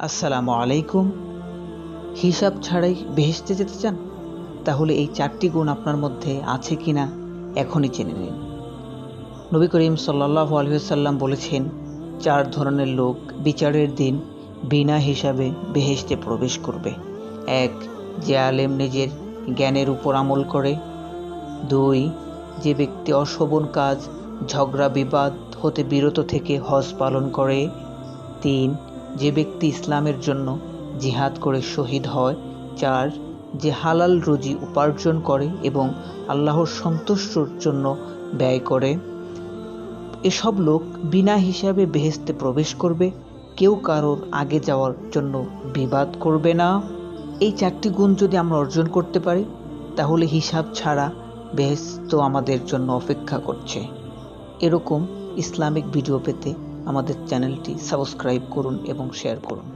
আসসালামু আলাইকুম। হিসাব ছাড়াই বেহেশতে যেতে চান? তাহলে এই চারটি গুণ আপনার মধ্যে আছে কি না এখনই জেনে নিন। নবী করিম সাল্লাহ আলহিসাল্লাম বলেছেন, চার ধরনের লোক বিচারের দিন বিনা হিসাবে বেহেশতে প্রবেশ করবে। এক, যে আলেম নিজের জ্ঞানের উপর আমল করে। দুই, যে ব্যক্তি অশোভন কাজ, ঝগড়া বিবাদ হতে বিরত থেকে হজ পালন করে। তিন যে ব্যক্তি ইসলামের জন্য জিহাদ করে শহীদ হয় চার যে হালাল রুজি উপার্জন করে এবং আল্লাহর সন্তুষ্টর জন্য ব্যয় করে, এসব লোক বিনা হিসাবে বেহেস্তে প্রবেশ করবে, কেউ কারোর আগে যাওয়ার জন্য বিবাদ করবে না। এই চারটি গুণ যদি আমরা অর্জন করতে পারি, তাহলে হিসাব ছাড়া বেহেস্ত আমাদের জন্য অপেক্ষা করছে। এরকম ইসলামিক ভিডিও পেতে আমাদের চ্যানেলটি সাবস্ক্রাইব করুন এবং শেয়ার করুন।